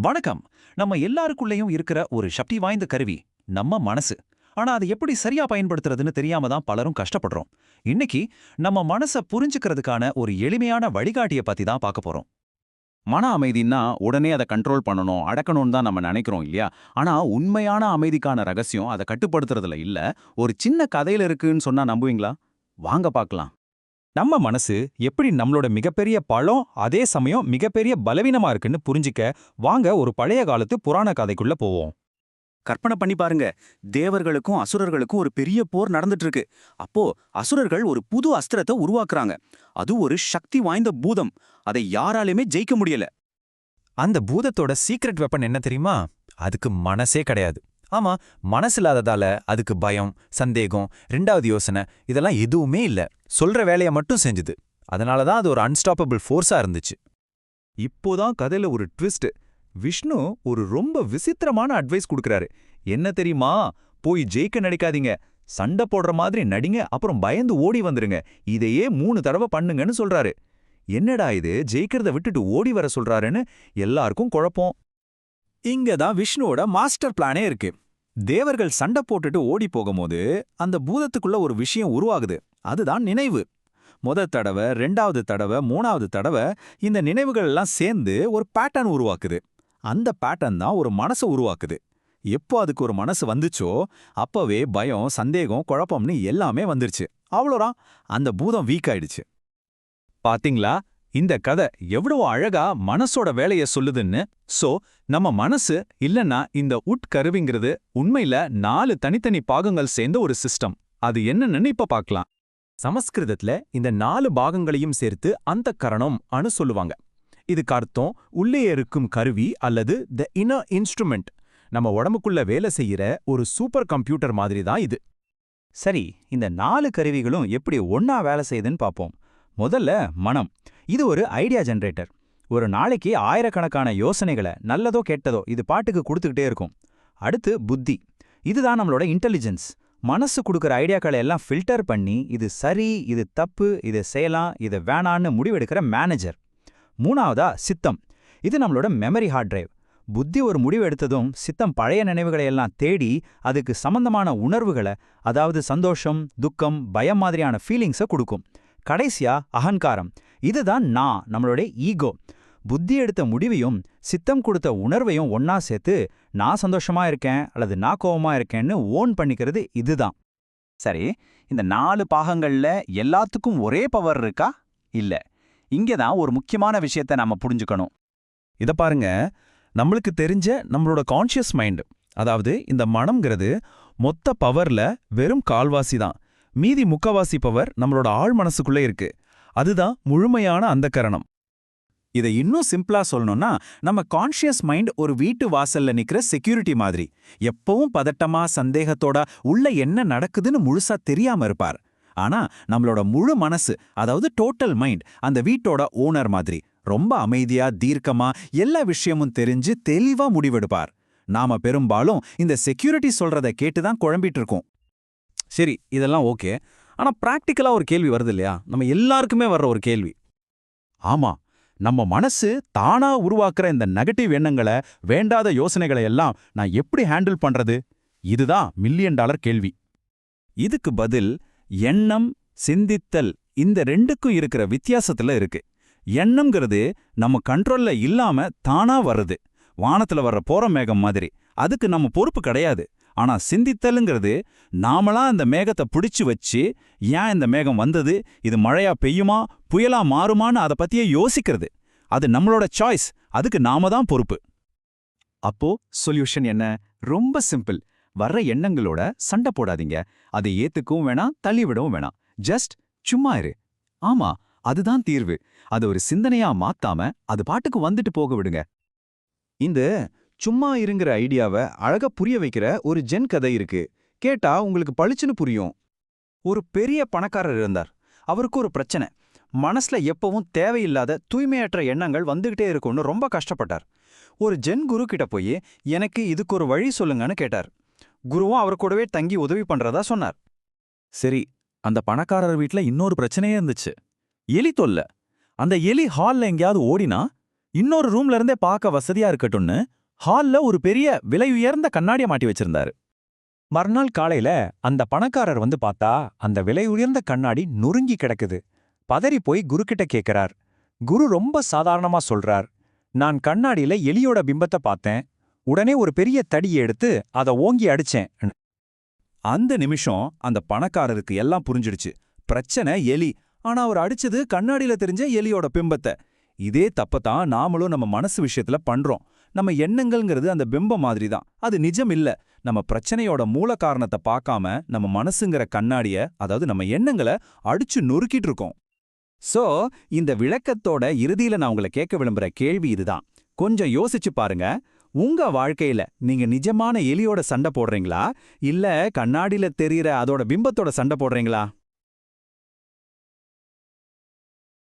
வணக்கம். நம்ம எல்லாருக்குள்ளேயும் இருக்கிற ஒரு சக்தி வாய்ந்த கருவி நம்ம மனசு. ஆனா அதை எப்படி சரியா பயன்படுத்துறதுன்னு தெரியாம தான் பலரும் கஷ்டப்படுறோம். இன்னைக்கு நம்ம மனச புரிஞ்சுக்கிறதுக்கான ஒரு எளிமையான வழிகாட்டிய பத்தி தான் பார்க்க போறோம். மன அமைதின்னா உடனே அதை கண்ட்ரோல் பண்ணணும் அடக்கணும்னு தான் நம்ம நினைக்கிறோம் இல்லையா? ஆனா உண்மையான அமைதிக்கான ரகசியம் அதை கட்டுப்படுத்துறதுல இல்ல. ஒரு சின்ன கதையில இருக்குன்னு சொன்னா நம்புவீங்களா? வாங்க பார்க்கலாம். நம்ம மனசு எப்படி நம்மளோட மிகப்பெரிய பலம் அதே சமயம் மிகப்பெரிய பலவீனமா இருக்குன்னு புரிஞ்சிக்க வாங்க ஒரு பழைய காலத்து புராண கதைக்குள்ள போவோம். கற்பனை பண்ணி பாருங்க. தேவர்களுக்கும் அசுரர்களுக்கும் ஒரு பெரிய போர் நடந்துட்டு இருக்கு அப்போ அசுரர்கள் ஒரு புது அஸ்திரத்தை உருவாக்குறாங்க. அது ஒரு சக்தி வாய்ந்த பூதம். அதை யாராலுமே ஜெயிக்க முடியல. அந்த பூதத்தோட சீக்ரெட் வெப்பன் என்ன தெரியுமா? அதுக்கு மனசே கிடையாது. ஆமா மனசில்லாததால அதுக்கு பயம் சந்தேகம் ரெண்டாவது யோசனை இதெல்லாம் எதுவுமே இல்ல. சொல்ற வேலையை மட்டும் செஞ்சுது. அதனால தான் அது ஒரு அன்ஸ்டாப்பபிள் ஃபோர்ஸா இருந்துச்சு. இப்போதான் கதையில ஒரு ட்விஸ்ட் விஷ்ணு ஒரு ரொம்ப விசித்திரமான அட்வைஸ் கொடுக்கறாரு. என்ன தெரியுமா? போய் ஜெயிக்க நடிக்காதீங்க. சண்டை போடுற மாதிரி நடிங்க அப்புறம் பயந்து ஓடி வந்துருங்க. இதையே மூணு தடவை பண்ணுங்கன்னு சொல்றாரு. என்னடா இது? ஜெயிக்கிறத விட்டுட்டு ஓடி வர சொல்றாருன்னு எல்லாருக்கும் குழப்பம். இங்க தான் விஷ்ணுவோட மாஸ்டர் பிளானே இருக்கு. தேவர்கள் சண்டை போட்டுட்டு ஓடி போகும்போது அந்த பூதத்துக்குள்ள ஒரு விஷயம் உருவாகுது. அதுதான் நினைவு. முத தடவை ரெண்டாவது தடவை மூணாவது தடவை இந்த நினைவுகள் எல்லாம் சேர்ந்து ஒரு பேட்டர்ன் உருவாக்குது. அந்த பேட்டர்ன் தான் ஒரு மனசை உருவாக்குது. எப்போ அதுக்கு ஒரு மனசு வந்துச்சோ அப்பவே பயம் சந்தேகம் குழப்பம்னு எல்லாமே வந்துருச்சு. அவ்வளோதான். அந்த பூதம் வீக் ஆயிடுச்சு. பாத்தீங்களா? இந்த கதை எவ்வளவு அழகா மனசோட வேலைய சொல்லுதுன்னு சோ நம்ம மனசு இல்லனா இந்த உட்கருவிங்கிறது உண்மையில நாலு தனித்தனி பாகங்கள் சேர்ந்த ஒரு சிஸ்டம் அது என்னன்னு இப்ப பார்க்கலாம் சமஸ்கிருதத்துல இந்த நாலு பாகங்களையும் சேர்த்து அந்த கரணம் அனு சொல்லுவாங்க. இதுக்கு அர்த்தம் உள்ளே இருக்கும் கருவி அல்லது த இன்னர் இன்ஸ்ட்ருமெண்ட் நம்ம உடம்புக்குள்ள வேலை செய்யற ஒரு சூப்பர் கம்ப்யூட்டர் மாதிரி தான் இது. சரி இந்த நாலு கருவிகளும் எப்படி ஒன்னா வேலை செய்யுதுன்னு பார்ப்போம் முதல்ல மனம். இது ஒரு ஐடியா ஜெனரேட்டர். ஒரு நாளைக்கு ஆயிரக்கணக்கான யோசனைகளை நல்லதோ கெட்டதோ இது பாட்டுக்கு கொடுத்துக்கிட்டே இருக்கும். அடுத்து புத்தி. இதுதான் நம்மளோட இன்டெலிஜென்ஸ் மனசு கொடுக்குற ஐடியாக்களை எல்லாம் ஃபில்டர் பண்ணி இது சரி இது தப்பு இது செய்யலாம் இது வேணான்னு முடிவெடுக்கிற மேனேஜர் மூணாவதா சித்தம். இது நம்மளோட மெமரி ஹார்ட் டிரைவ் புத்தி ஒரு முடிவு எடுத்ததும் சித்தம் பழைய நினைவுகளை எல்லாம் தேடி அதுக்கு சம்பந்தமான உணர்வுகளை அதாவது சந்தோஷம் துக்கம் பயம் மாதிரியான ஃபீலிங்ஸை கொடுக்கும். கடைசியா அகங்காரம். இதுதான் நான் நம்மளோட ஈகோ. புத்தி எடுத்த முடிவையும் சித்தம் கொடுத்த உணர்வையும் ஒன்னா சேர்த்து நான் சந்தோஷமா இருக்கேன் அல்லது நான் கோவமா இருக்கேன்னு ஓன் பண்ணிக்கிறது இதுதான். சரி இந்த நாலு பாகங்கள்ல எல்லாத்துக்கும் ஒரே பவர் இருக்கா? இல்ல. இங்க தான் ஒரு முக்கியமான விஷயத்த நாம புரிஞ்சுக்கணும். இத பாருங்க. நம்மளுக்கு தெரிஞ்ச நம்மளோட கான்ஷியஸ் மைண்ட் அதாவது இந்த மனம்ங்கிறது மொத்த பவர்ல வெறும் கால்வாசி தான். மீதி முக்கவாசி பவர் நம்மளோட ஆழ் மனசுக்குள்ளே இருக்கு. அதுதான் முழுமையான அந்த கரணம். இதை இன்னும் சிம்பிளா சொல்லணும்னா நம்ம கான்ஷியஸ் மைண்ட் ஒரு வீட்டு வாசல்ல நிக்கிற செக்யூரிட்டி மாதிரி. எப்பவும் பதட்டமா சந்தேகத்தோட உள்ள என்ன நடக்குதுன்னு முழுசா தெரியாம இருப்பார். ஆனா நம்மளோட முழு மனசு அதாவது டோட்டல் மைண்ட் அந்த வீட்டோட ஓனர் மாதிரி ரொம்ப அமைதியா தீர்க்கமா எல்லா விஷயமும் தெரிஞ்சு தெளிவா முடிவெடுப்பார். நாம பெரும்பாலும் இந்த செக்யூரிட்டி சொல்றத கேட்டு தான் குழம்பிட்டு இருக்கோம். சரி இதெல்லாம் ஓகே. ஆனா பிராக்டிக்கலா ஒரு கேள்வி வருது இல்லையா? நம்ம எல்லாருக்குமே வர்ற ஒரு கேள்வி. ஆமா நம்ம மனசு தானா உருவாக்குற இந்த நெகட்டிவ் எண்ணங்களை வேண்டாத யோசனைகளை எல்லாம் நான் எப்படி ஹேண்டில் பண்றது? இதுதான் மில்லியன் டாலர் கேள்வி. இதுக்கு பதில் எண்ணம் சிந்தித்தல் இந்த ரெண்டுக்கும் இருக்கிற வித்தியாசத்துல இருக்கு. எண்ணம்ங்கிறது நம்ம கண்ட்ரோல்ல இல்லாம தானா வர்றது. வானத்துல வர்ற போற மேகம் மாதிரி. அதுக்கு நம்ம பொறுப்பு கிடையாது. ஆனா சிந்தித்தலுங்கிறது நாமளா அந்த மேகத்தை பிடிச்சு வச்சு ஏன் இந்த மேகம் வந்தது இது மழையா பெய்யுமா புயலா மாறுமான்னு அதை பத்தியே யோசிக்கிறது. அது நம்மளோட சாய்ஸ் அதுக்கு நாம தான் பொறுப்பு. அப்போ சொல்யூஷன் என்ன? ரொம்ப சிம்பிள் வர்ற எண்ணங்களோட சண்டை போடாதீங்க. அதை ஏத்துக்கவும் வேணாம் தள்ளிவிடவும் வேணாம். ஜஸ்ட் சும்மா இரு. ஆமா அதுதான் தீர்வு. அது ஒரு சிந்தனையா மாத்தாம அது பாட்டுக்கு வந்துட்டு போக விடுங்க. இந்த சும்மா இருங்கிற ஐடியாவை அழகா புரிய வைக்கிற ஒரு ஜென் கதை இருக்கு. கேட்டா உங்களுக்கு பளிச்சுன்னு புரியும். ஒரு பெரிய பணக்காரர் இருந்தார். அவருக்கு ஒரு பிரச்சனை. மனசுல எப்பவும் தேவையில்லாத தூய்மையற்ற எண்ணங்கள் வந்துகிட்டே இருக்கும்னு ரொம்ப கஷ்டப்பட்டார். ஒரு ஜென் குரு கிட்ட போய் எனக்கு இதுக்கு ஒரு வழி சொல்லுங்கன்னு கேட்டார். குருவும் அவர் கூடவே தங்கி உதவி பண்றதா சொன்னார். சரி அந்த பணக்காரர் வீட்ல இன்னொரு பிரச்சனையே இருந்துச்சு. எலி தொல்லை. அந்த எலி ஹால்ல எங்கேயாவது ஓடினா இன்னொரு ரூம்ல இருந்தே பார்க்க வசதியா இருக்கட்டும்னு ஹால்ல ஒரு பெரிய விலை உயர்ந்த கண்ணாடிய மாட்டி வச்சிருந்தாரு. மறுநாள் காலையில அந்த பணக்காரர் வந்து பார்த்தா அந்த விலை உயர்ந்த கண்ணாடி நொறுங்கி கிடக்குது. பதறி போய் குரு கிட்ட கேட்கிறார் குரு ரொம்ப சாதாரணமா சொல்றார். நான் கண்ணாடியில எலியோட பிம்பத்தை பார்த்தேன். உடனே ஒரு பெரிய தடியை எடுத்து அதை ஓங்கி அடிச்சேன். அந்த நிமிஷம் அந்த பணக்காரருக்கு எல்லாம் புரிஞ்சிடுச்சு. பிரச்சனை எலி. ஆனா அவர் அடிச்சது கண்ணாடியில தெரிஞ்ச எலியோட பிம்பத்தை. இதே தப்பத்தான் நாமளும் நம்ம மனசு விஷயத்துல பண்றோம். நம்ம எண்ணங்கள்ங்கிறது அந்த பிம்பம் மாதிரி தான் அது நிஜம் இல்லை. நம்ம பிரச்சனையோட மூல காரணத்தை பார்க்காம நம்ம மனசுங்கிற கண்ணாடிய அதாவது நம்ம எண்ணங்களை அடிச்சு நொறுக்கிட்டு இருக்கோம். சோ இந்த விளக்கத்தோட இறுதியில நான் உங்களை கேட்க விரும்புற கேள்வி இதுதான். கொஞ்சம் யோசிச்சு பாருங்க. உங்க வாழ்க்கையில நீங்க நிஜமான எலியோட சண்டை போடுறீங்களா? இல்ல கண்ணாடியில தெரியற அதோட பிம்பத்தோட சண்டை போடுறீங்களா?